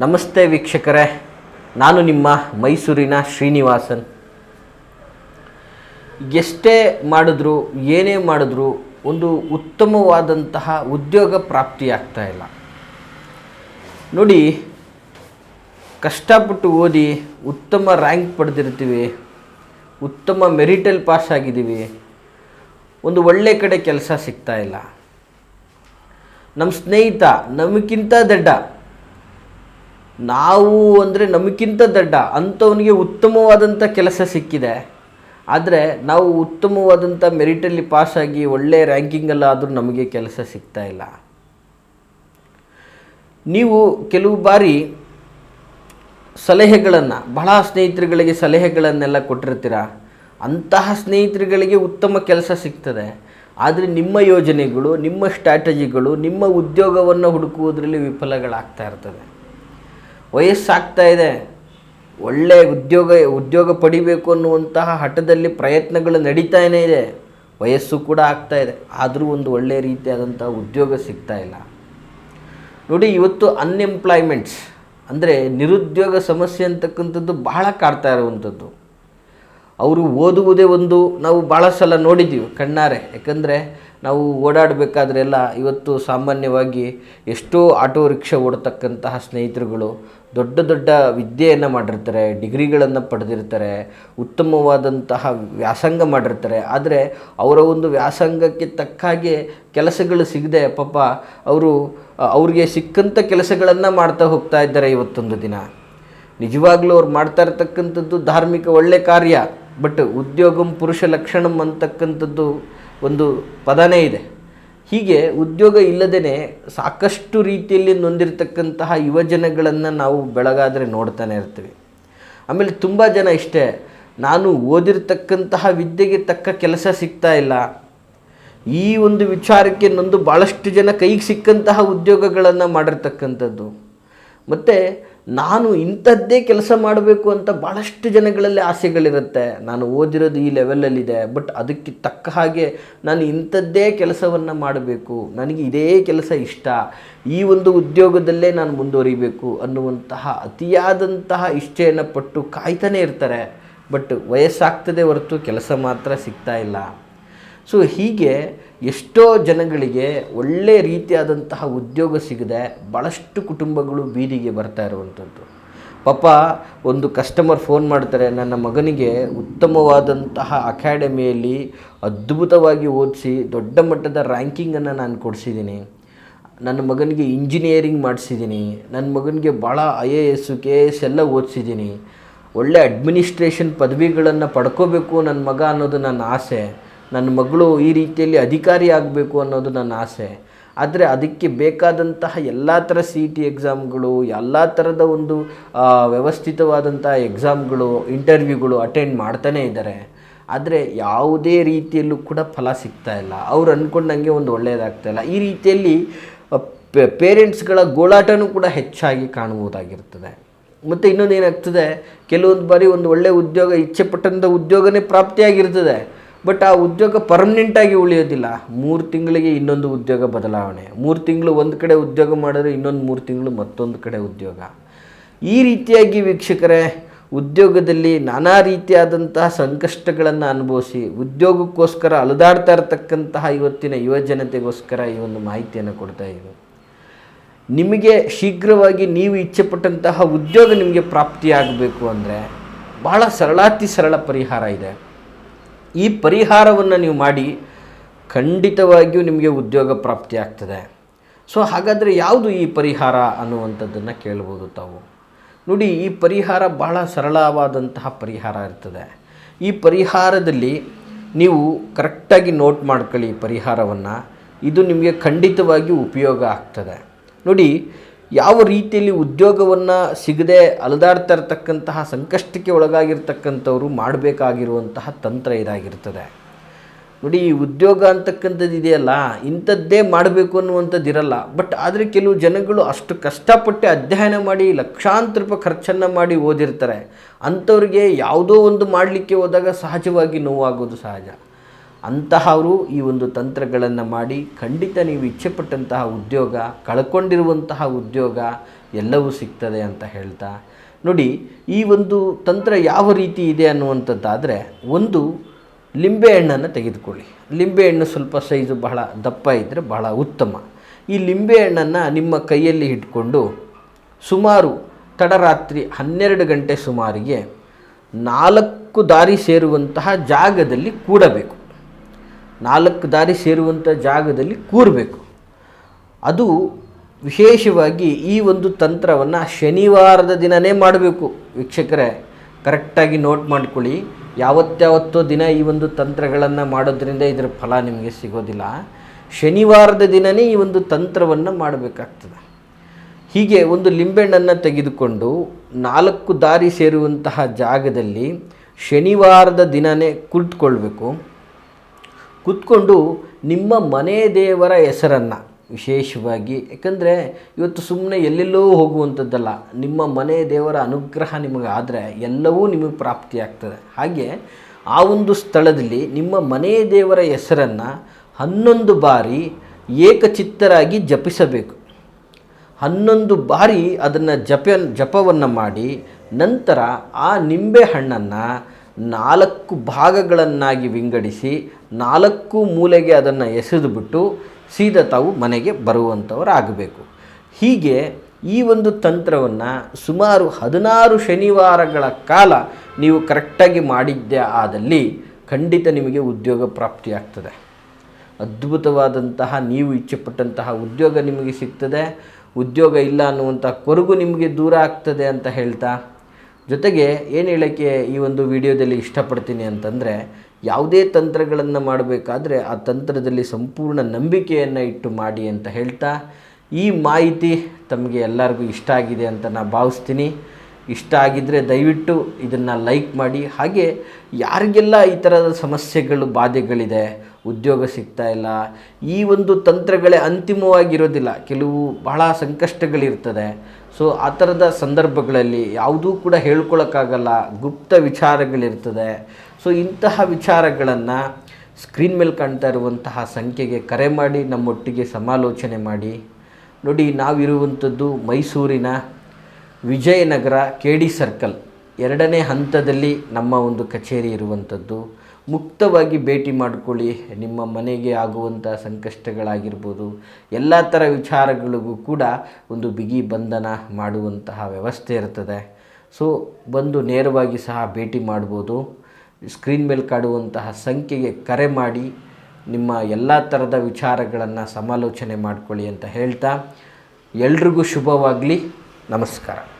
ನಮಸ್ತೆ ವೀಕ್ಷಕರೇ, ನಾನು ನಿಮ್ಮ ಮೈಸೂರಿನ ಶ್ರೀನಿವಾಸನ್. ಎಷ್ಟೇ ಮಾಡಿದ್ರು, ಏನೇ ಮಾಡಿದ್ರು, ಒಂದು ಉತ್ತಮವಾದಂತಹ ಉದ್ಯೋಗ ಪ್ರಾಪ್ತಿಯಾಗ್ತಾ ಇಲ್ಲ. ನೋಡಿ, ಕಷ್ಟಪಟ್ಟು ಓದಿ ಉತ್ತಮ ರ್ಯಾಂಕ್ ಪಡೆದಿರ್ತೀವಿ, ಉತ್ತಮ ಮೆರಿಟಲ್ಲಿ ಪಾಸ್ ಆಗಿದ್ದೀವಿ, ಒಂದು ಒಳ್ಳೆ ಕಡೆ ಕೆಲಸ ಸಿಗ್ತಾ ಇಲ್ಲ. ನಮ್ಮ ಸ್ನೇಹಿತ ನಮಗಿಂತ ದಡ್ಡ. ನಾವು ಅಂದರೆ ನಮಗಿಂತ ದಡ್ಡ, ಅಂಥವನಿಗೆ ಉತ್ತಮವಾದಂಥ ಕೆಲಸ ಸಿಕ್ಕಿದೆ. ಆದರೆ ನಾವು ಉತ್ತಮವಾದಂಥ ಮೆರಿಟಲ್ಲಿ ಪಾಸಾಗಿ ಒಳ್ಳೆಯ ರ್ಯಾಂಕಿಂಗಲ್ಲ ಆದರೂ ನಮಗೆ ಕೆಲಸ ಸಿಗ್ತಾ ಇಲ್ಲ. ನೀವು ಕೆಲವು ಬಾರಿ ಸಲಹೆಗಳನ್ನು, ಬಹಳ ಸ್ನೇಹಿತರುಗಳಿಗೆ ಸಲಹೆಗಳನ್ನೆಲ್ಲ ಕೊಟ್ಟಿರ್ತೀರ, ಅಂತಹ ಸ್ನೇಹಿತರುಗಳಿಗೆ ಉತ್ತಮ ಕೆಲಸ ಸಿಗ್ತದೆ. ಆದರೆ ನಿಮ್ಮ ಯೋಜನೆಗಳು, ನಿಮ್ಮ ಸ್ಟ್ರಾಟಜಿಗಳು, ನಿಮ್ಮ ಉದ್ಯೋಗವನ್ನು ಹುಡುಕುವುದರಲ್ಲಿ ವಿಫಲಗಳಾಗ್ತಾ ಇರ್ತದೆ. ವಯಸ್ಸಾಗ್ತಾ ಇದೆ. ಒಳ್ಳೆಯ ಉದ್ಯೋಗ ಉದ್ಯೋಗ ಪಡಿಬೇಕು ಅನ್ನುವಂತಹ ಹಠದಲ್ಲಿ ಪ್ರಯತ್ನಗಳು ನಡೀತಾನೇ ಇದೆ. ವಯಸ್ಸು ಕೂಡ ಆಗ್ತಾ ಇದೆ. ಆದರೂ ಒಂದು ಒಳ್ಳೆಯ ರೀತಿಯಾದಂಥ ಉದ್ಯೋಗ ಸಿಗ್ತಾ ಇಲ್ಲ. ನೋಡಿ, ಇವತ್ತು ಅನ್ಎಂಪ್ಲಾಯ್ಮೆಂಟ್ಸ್ ಅಂದರೆ ನಿರುದ್ಯೋಗ ಸಮಸ್ಯೆ ಅಂತಕ್ಕಂಥದ್ದು ಬಹಳ ಕಾಡ್ತಾ ಇರುವಂಥದ್ದು. ಅವರು ಓದುವುದೇ ಒಂದು ನಾವು ಭಾಳ ಸಲ ನೋಡಿದ್ದೀವಿ, ಕಣ್ಣಾರೆ. ಯಾಕಂದರೆ ನಾವು ಓಡಾಡಬೇಕಾದ್ರೆಲ್ಲ ಇವತ್ತು ಸಾಮಾನ್ಯವಾಗಿ ಎಷ್ಟೋ ಆಟೋ ರಿಕ್ಷಾ ಓಡ್ತಕ್ಕಂತಹ ಸ್ನೇಹಿತರುಗಳು ದೊಡ್ಡ ದೊಡ್ಡ ವಿದ್ಯೆಯನ್ನು ಮಾಡಿರ್ತಾರೆ, ಡಿಗ್ರಿಗಳನ್ನು ಪಡೆದಿರ್ತಾರೆ, ಉತ್ತಮವಾದಂತಹ ವ್ಯಾಸಂಗ ಮಾಡಿರ್ತಾರೆ. ಆದರೆ ಅವರ ಒಂದು ವ್ಯಾಸಂಗಕ್ಕೆ ತಕ್ಕ ಹಾಗೆ ಕೆಲಸಗಳು ಸಿಗದೆ, ಪಾಪ ಅವರು, ಅವ್ರಿಗೆ ಸಿಕ್ಕಂಥ ಕೆಲಸಗಳನ್ನು ಮಾಡ್ತಾ ಹೋಗ್ತಾ ಇದ್ದಾರೆ ಇವತ್ತೊಂದು ದಿನ. ನಿಜವಾಗ್ಲೂ ಅವ್ರು ಮಾಡ್ತಾ ಇರ್ತಕ್ಕಂಥದ್ದು ಧಾರ್ಮಿಕ ಒಳ್ಳೆ ಕಾರ್ಯ. ಬಟ್ ಉದ್ಯೋಗಂ ಪುರುಷ ಲಕ್ಷಣಂ ಅಂತಕ್ಕಂಥದ್ದು ಒಂದು ಪದನೇ ಇದೆ. ಹೀಗೆ ಉದ್ಯೋಗ ಇಲ್ಲದೇ ಸಾಕಷ್ಟು ರೀತಿಯಲ್ಲಿ ನೊಂದಿರತಕ್ಕಂತಹ ಯುವಜನಗಳನ್ನು ನಾವು ಬೆಳಗಾದರೆ ನೋಡ್ತಾನೆ ಇರ್ತೀವಿ. ಆಮೇಲೆ ತುಂಬ ಜನ ಇಷ್ಟೇ, ನಾನು ಓದಿರ್ತಕ್ಕಂತಹ ವಿದ್ಯೆಗೆ ತಕ್ಕ ಕೆಲಸ ಸಿಗ್ತಾ ಇಲ್ಲ. ಈ ಒಂದು ವಿಚಾರಕ್ಕೆ ನೊಂದು ಭಾಳಷ್ಟು ಜನ ಕೈಗೆ ಸಿಕ್ಕಂತಹ ಉದ್ಯೋಗಗಳನ್ನು ಮಾಡಿರ್ತಕ್ಕಂಥದ್ದು. ಮತ್ತು ನಾನು ಇಂಥದ್ದೇ ಕೆಲಸ ಮಾಡಬೇಕು ಅಂತ ಭಾಳಷ್ಟು ಜನಗಳಲ್ಲಿ ಆಸೆಗಳಿರುತ್ತೆ. ನಾನು ಓದಿರೋದು ಈ ಲೆವೆಲಲ್ಲಿದೆ ಬಟ್ ಅದಕ್ಕೆ ತಕ್ಕ ಹಾಗೆ ನಾನು ಇಂಥದ್ದೇ ಕೆಲಸವನ್ನು ಮಾಡಬೇಕು. ನನಗೆ ಇದೇ ಕೆಲಸ ಇಷ್ಟ. ಈ ಒಂದು ಉದ್ಯೋಗದಲ್ಲೇ ನಾನು ಮುಂದುವರಿಬೇಕು ಅನ್ನುವಂತಹ ಅತಿಯಾದಂತಹ ಇಷ್ಟೆಯನ್ನು ಪಟ್ಟು ಕಾಯ್ತಾನೆ ಇರ್ತಾರೆ. ಬಟ್ ವಯಸ್ಸಾಗ್ತದೆ ಹೊರತು ಕೆಲಸ ಮಾತ್ರ ಸಿಗ್ತಾ ಇಲ್ಲ. ಸೊ ಹೀಗೆ ಎಷ್ಟೋ ಜನಗಳಿಗೆ ಒಳ್ಳೆ ರೀತಿಯಾದಂತಹ ಉದ್ಯೋಗ ಸಿಗದೆ ಭಾಳಷ್ಟು ಕುಟುಂಬಗಳು ಬೀದಿಗೆ ಬರ್ತಾ ಇರುವಂಥದ್ದು. ಪಾಪ, ಒಂದು ಕಸ್ಟಮರ್ ಫೋನ್ ಮಾಡ್ತಾರೆ, ನನ್ನ ಮಗನಿಗೆ ಉತ್ತಮವಾದಂತಹ ಅಕಾಡೆಮಿಯಲ್ಲಿ ಅದ್ಭುತವಾಗಿ ಓದಿಸಿ ದೊಡ್ಡ ಮಟ್ಟದ ರ್ಯಾಂಕಿಂಗನ್ನು ನಾನು ಕೊಡಿಸಿದ್ದೀನಿ. ನನ್ನ ಮಗನಿಗೆ ಇಂಜಿನಿಯರಿಂಗ್ ಮಾಡಿಸಿದ್ದೀನಿ. ನನ್ನ ಮಗನಿಗೆ ಭಾಳ I A S K S ಎಲ್ಲ ಓದಿಸಿದ್ದೀನಿ. ಒಳ್ಳೆ ಅಡ್ಮಿನಿಸ್ಟ್ರೇಷನ್ ಪದವಿಗಳನ್ನು ಪಡ್ಕೋಬೇಕು ನನ್ನ ಮಗ ಅನ್ನೋದು ನನ್ನ ಆಸೆ. ನನ್ನ ಮಗಳು ಈ ರೀತಿಯಲ್ಲಿ ಅಧಿಕಾರಿ ಆಗಬೇಕು ಅನ್ನೋದು ನನ್ನ ಆಸೆ. ಆದರೆ ಅದಕ್ಕೆ ಬೇಕಾದಂತಹ ಎಲ್ಲ ಥರ ಸಿ ಟಿ ಎಕ್ಸಾಮ್ಗಳು ಎಲ್ಲ ಥರದ ಒಂದು ವ್ಯವಸ್ಥಿತವಾದಂಥ ಎಕ್ಸಾಮ್ಗಳು ಇಂಟರ್ವ್ಯೂಗಳು ಅಟೆಂಡ್ ಮಾಡ್ತಾನೇ ಇದ್ದಾರೆ. ಆದರೆ ಯಾವುದೇ ರೀತಿಯಲ್ಲೂ ಕೂಡ ಫಲ ಸಿಗ್ತಾ ಇಲ್ಲ. ಅವ್ರು ಅಂದ್ಕೊಂಡಂಗೆ ಒಂದು ಒಳ್ಳೆಯದಾಗ್ತಾ ಇಲ್ಲ. ಈ ರೀತಿಯಲ್ಲಿ ಪೇರೆಂಟ್ಸ್ಗಳ ಗೋಳಾಟನೂ ಕೂಡ ಹೆಚ್ಚಾಗಿ ಕಾಣುವುದಾಗಿರ್ತದೆ. ಮತ್ತು ಇನ್ನೊಂದು ಏನಾಗ್ತದೆ ಕೆಲವೊಂದು ಬಾರಿ ಒಂದು ಒಳ್ಳೆಯ ಉದ್ಯೋಗ ಇಚ್ಛೆಪಟ್ಟಂಥ ಉದ್ಯೋಗನೇ ಪ್ರಾಪ್ತಿಯಾಗಿರ್ತದೆ. ಬಟ್ ಆ ಉದ್ಯೋಗ ಪರ್ಮನೆಂಟಾಗಿ ಉಳಿಯೋದಿಲ್ಲ. ಮೂರು ತಿಂಗಳಿಗೆ ಇನ್ನೊಂದು ಉದ್ಯೋಗ ಬದಲಾವಣೆ. ಮೂರು ತಿಂಗಳು ಒಂದು ಕಡೆ ಉದ್ಯೋಗ ಮಾಡಿದ್ರೆ ಇನ್ನೊಂದು ಮೂರು ತಿಂಗಳು ಮತ್ತೊಂದು ಕಡೆ ಉದ್ಯೋಗ. ಈ ರೀತಿಯಾಗಿ ವೀಕ್ಷಕರೇ, ಉದ್ಯೋಗದಲ್ಲಿ ನಾನಾ ರೀತಿಯಾದಂತಹ ಸಂಕಷ್ಟಗಳನ್ನು ಅನುಭವಿಸಿ, ಉದ್ಯೋಗಕ್ಕೋಸ್ಕರ ಅಲೆದಾಡ್ತಾ ಇರತಕ್ಕಂತಹ ಇವತ್ತಿನ ಯುವ ಜನತೆಗೋಸ್ಕರ ಈ ಒಂದು ಮಾಹಿತಿಯನ್ನು ಕೊಡ್ತಾ ಇದ್ದೀವಿ ನಿಮಗೆ ಶೀಘ್ರವಾಗಿ ನೀವು ಇಚ್ಛೆಪಟ್ಟಂತಹ ಉದ್ಯೋಗ ನಿಮಗೆ ಪ್ರಾಪ್ತಿಯಾಗಬೇಕು ಅಂದರೆ ಬಹಳ ಸರಳಾತಿ ಸರಳ ಪರಿಹಾರ ಇದೆ. ಈ ಪರಿಹಾರವನ್ನು ನೀವು ಮಾಡಿ ಖಂಡಿತವಾಗಿಯೂ ನಿಮಗೆ ಉದ್ಯೋಗ ಪ್ರಾಪ್ತಿ ಆಗ್ತದೆ. ಸೊ ಹಾಗಾದರೆ ಯಾವುದು ಈ ಪರಿಹಾರ ಅನ್ನುವಂಥದ್ದನ್ನು ಕೇಳ್ಬೋದು ತಾವು. ನೋಡಿ, ಈ ಪರಿಹಾರ ಬಹಳ ಸರಳವಾದಂತಹ ಪರಿಹಾರ ಇರ್ತದೆ. ಈ ಪರಿಹಾರದಲ್ಲಿ ನೀವು ಕರೆಕ್ಟಾಗಿ ನೋಟ್ ಮಾಡ್ಕೊಳ್ಳಿ ಪರಿಹಾರವನ್ನು. ಇದು ನಿಮಗೆ ಖಂಡಿತವಾಗಿ ಉಪಯೋಗ ಆಗ್ತದೆ. ನೋಡಿ ಯಾವ ರೀತಿಯಲ್ಲಿ ಉದ್ಯೋಗವನ್ನು ಸಿಗದೆ ಅಲದಾಡ್ತಾ ಇರತಕ್ಕಂತಹ ಸಂಕಷ್ಟಕ್ಕೆ ಒಳಗಾಗಿರ್ತಕ್ಕಂಥವ್ರು ಮಾಡಬೇಕಾಗಿರುವಂತಹ ತಂತ್ರ ಇದಾಗಿರ್ತದೆ. ನೋಡಿ, ಈ ಉದ್ಯೋಗ ಅಂತಕ್ಕಂಥದ್ದು ಇದೆಯಲ್ಲ ಇಂಥದ್ದೇ ಮಾಡಬೇಕು ಅನ್ನುವಂಥದ್ದು ಇರಲ್ಲ ಬಟ್ ಆದರೆ ಕೆಲವು ಜನಗಳು ಅಷ್ಟು ಕಷ್ಟಪಟ್ಟು ಅಧ್ಯಯನ ಮಾಡಿ, ಲಕ್ಷಾಂತರ ರೂಪಾಯಿ ಖರ್ಚನ್ನು ಮಾಡಿ ಓದಿರ್ತಾರೆ. ಅಂಥವ್ರಿಗೆ ಯಾವುದೋ ಒಂದು ಮಾಡಲಿಕ್ಕೆ ಹೋದಾಗ ಸಹಜವಾಗಿ ನೋವಾಗೋದು ಸಹಜ. ಅಂತಹವರು ಈ ಒಂದು ತಂತ್ರಗಳನ್ನು ಮಾಡಿ ಖಂಡಿತ ನೀವು ಇಚ್ಛೆಪಟ್ಟಂತಹ ಉದ್ಯೋಗ, ಕಳ್ಕೊಂಡಿರುವಂತಹ ಉದ್ಯೋಗ ಎಲ್ಲವೂ ಸಿಗ್ತದೆ ಅಂತ ಹೇಳ್ತಾ. ನೋಡಿ, ಈ ಒಂದು ತಂತ್ರ ಯಾವ ರೀತಿ ಇದೆ ಅನ್ನುವಂಥದ್ದಾದರೆ ಒಂದು ಲಿಂಬೆಹಣ್ಣನ್ನು ತೆಗೆದುಕೊಳ್ಳಿ. ಲಿಂಬೆಹಣ್ಣು ಸ್ವಲ್ಪ ಸೈಜು ಬಹಳ ದಪ್ಪ ಇದ್ದರೆ ಬಹಳ ಉತ್ತಮ. ಈ ಲಿಂಬೆಹಣ್ಣನ್ನು ನಿಮ್ಮ ಕೈಯಲ್ಲಿ ಇಟ್ಕೊಂಡು ಸುಮಾರು ತಡರಾತ್ರಿ ಹನ್ನೆರಡು ಗಂಟೆ ಸುಮಾರಿಗೆ ನಾಲ್ಕು ದಾರಿ ಸೇರುವಂತಹ ಜಾಗದಲ್ಲಿ ಕೂಡಬೇಕು. ನಾಲ್ಕು ದಾರಿ ಸೇರುವಂಥ ಜಾಗದಲ್ಲಿ ಕೂರಬೇಕು. ಅದು ವಿಶೇಷವಾಗಿ ಈ ಒಂದು ತಂತ್ರವನ್ನು ಶನಿವಾರದ ದಿನವೇ ಮಾಡಬೇಕು. ವೀಕ್ಷಕರೇ, ಕರೆಕ್ಟಾಗಿ ನೋಟ್ ಮಾಡ್ಕೊಳ್ಳಿ. ಯಾವತ್ತಾವತ್ತೋ ದಿನ ಈ ಒಂದು ತಂತ್ರಗಳನ್ನು ಮಾಡೋದ್ರಿಂದ ಇದರ ಫಲ ನಿಮಗೆ ಸಿಗೋದಿಲ್ಲ. ಶನಿವಾರದ ದಿನವೇ ಈ ಒಂದು ತಂತ್ರವನ್ನು ಮಾಡಬೇಕಾಗ್ತದೆ. ಹೀಗೆ ಒಂದು ಲಿಂಬೆಹಣ್ಣನ್ನು ತೆಗೆದುಕೊಂಡು ನಾಲ್ಕು ದಾರಿ ಸೇರುವಂತಹ ಜಾಗದಲ್ಲಿ ಶನಿವಾರದ ದಿನವೇ ಕುಳಿತುಕೊಳ್ಬೇಕು. ಕೂತ್ಕೊಂಡು ನಿಮ್ಮ ಮನೆ ದೇವರ ಹೆಸರನ್ನು ವಿಶೇಷವಾಗಿ, ಯಾಕಂದರೆ ಇವತ್ತು ಸುಮ್ಮನೆ ಎಲ್ಲೆಲ್ಲೋ ಹೋಗುವಂಥದ್ದಲ್ಲ, ನಿಮ್ಮ ಮನೆ ದೇವರ ಅನುಗ್ರಹ ನಿಮಗೆ ಆದರೆ ಎಲ್ಲವೂ ನಿಮಗೆ ಪ್ರಾಪ್ತಿಯಾಗ್ತದೆ ಹಾಗೆ ಆ ಒಂದು ಸ್ಥಳದಲ್ಲಿ ನಿಮ್ಮ ಮನೆ ದೇವರ ಹೆಸರನ್ನು ಹನ್ನೊಂದು ಬಾರಿ ಏಕಚಿತ್ತರಾಗಿ ಜಪಿಸಬೇಕು. ಹನ್ನೊಂದು ಬಾರಿ ಅದನ್ನು ಜಪ, ಜಪವನ್ನು ಮಾಡಿ ನಂತರ ಆ ನಿಂಬೆ ಹಣ್ಣನ್ನು ನಾಲ್ಕು ಭಾಗಗಳನ್ನಾಗಿ ವಿಂಗಡಿಸಿ ನಾಲ್ಕು ಮೂಲೆಗೆ ಅದನ್ನು ಎಸೆದುಬಿಟ್ಟು ಸೀದಾ ತಾವು ಮನೆಗೆ ಬರುವಂಥವರಾಗಬೇಕು. ಹೀಗೆ ಈ ಒಂದು ತಂತ್ರವನ್ನು ಸುಮಾರು ಹದಿನಾರು ಶನಿವಾರಗಳ ಕಾಲ ನೀವು ಕರೆಕ್ಟಾಗಿ ಮಾಡಿದ್ದೆ ಆದಲ್ಲಿ ಖಂಡಿತ ನಿಮಗೆ ಉದ್ಯೋಗ ಪ್ರಾಪ್ತಿಯಾಗ್ತದೆ. ಅದ್ಭುತವಾದಂತಹ ನೀವು ಇಚ್ಛೆಪಟ್ಟಂತಹ ಉದ್ಯೋಗ ನಿಮಗೆ ಸಿಗ್ತದೆ. ಉದ್ಯೋಗ ಇಲ್ಲ ಅನ್ನುವಂಥ ಕೊರಗು ನಿಮಗೆ ದೂರ ಆಗ್ತದೆ ಅಂತ ಹೇಳ್ತಾ ಜೊತೆಗೆ ಏನು ಹೇಳೋಕ್ಕೆ ಈ ಒಂದು ವಿಡಿಯೋದಲ್ಲಿ ಇಷ್ಟಪಡ್ತೀನಿ ಅಂತಂದರೆ, ಯಾವುದೇ ತಂತ್ರಗಳನ್ನು ಮಾಡಬೇಕಾದ್ರೆ ಆ ತಂತ್ರದಲ್ಲಿ ಸಂಪೂರ್ಣ ನಂಬಿಕೆಯನ್ನು ಇಟ್ಟು ಮಾಡಿ ಅಂತ ಹೇಳ್ತಾ, ಈ ಮಾಹಿತಿ ತಮಗೆ ಎಲ್ಲರಿಗೂ ಇಷ್ಟ ಆಗಿದೆ ಅಂತ ನಾನು ಭಾವಿಸ್ತೀನಿ. ಇಷ್ಟ ಆಗಿದ್ದರೆ ದಯವಿಟ್ಟು ಇದನ್ನು ಲೈಕ್ ಮಾಡಿ. ಹಾಗೆ ಯಾರಿಗೆಲ್ಲ ಈ ಥರದ ಸಮಸ್ಯೆಗಳು, ಬಾಧೆಗಳಿದೆ, ಉದ್ಯೋಗ ಸಿಗ್ತಾ ಇಲ್ಲ, ಈ ಒಂದು ತಂತ್ರಗಳೇ ಅಂತಿಮವಾಗಿರೋದಿಲ್ಲ, ಕೆಲವು ಬಹಳ ಸಂಕಷ್ಟಗಳಿರ್ತದೆ ಸೊ ಆ ಥರದ ಸಂದರ್ಭಗಳಲ್ಲಿ ಯಾವುದೂ ಕೂಡ ಹೇಳ್ಕೊಳಕ್ಕಾಗಲ್ಲ. ಗುಪ್ತ ವಿಚಾರಗಳಿರ್ತದೆ. ಸೊ ಇಂತಹ ವಿಚಾರಗಳನ್ನು ಸ್ಕ್ರೀನ್ ಮೇಲೆ ಕಾಣ್ತಾ ಇರುವಂತಹ ಸಂಖ್ಯೆಗೆ ಕರೆ ಮಾಡಿ, ನಮ್ಮೊಟ್ಟಿಗೆ ಸಮಾಲೋಚನೆ ಮಾಡಿ. ನೋಡಿ, ನಾವಿರುವಂಥದ್ದು ಮೈಸೂರಿನ ವಿಜಯನಗರ ಕೆ ಡಿ ಸರ್ಕಲ್ ಎರಡನೇ ಹಂತದಲ್ಲಿ ನಮ್ಮ ಒಂದು ಕಚೇರಿ ಇರುವಂಥದ್ದು. ಮುಕ್ತವಾಗಿ ಭೇಟಿ ಮಾಡಿಕೊಳ್ಳಿ. ನಿಮ್ಮ ಮನೆಗೆ ಆಗುವಂಥ ಸಂಕಷ್ಟಗಳಾಗಿರ್ಬೋದು, ಎಲ್ಲ ಥರ ವಿಚಾರಗಳಿಗೂ ಕೂಡ ಒಂದು ಬಿಗಿ ಬಂಧನ ಮಾಡುವಂತಹ ವ್ಯವಸ್ಥೆ ಇರ್ತದೆ. ಸೊ, ಬಂದು ನೇರವಾಗಿ ಸಹ ಭೇಟಿ ಮಾಡ್ಬೋದು. ಸ್ಕ್ರೀನ್ ಮೇಲೆ ಕಾಡುವಂತಹ ಸಂಖ್ಯೆಗೆ ಕರೆ ಮಾಡಿ, ನಿಮ್ಮ ಎಲ್ಲ ಥರದ ವಿಚಾರಗಳನ್ನು ಸಮಾಲೋಚನೆ ಮಾಡಿಕೊಳ್ಳಿ ಅಂತ ಹೇಳ್ತಾ, ಎಲ್ರಿಗೂ ಶುಭವಾಗಲಿ. ನಮಸ್ಕಾರ.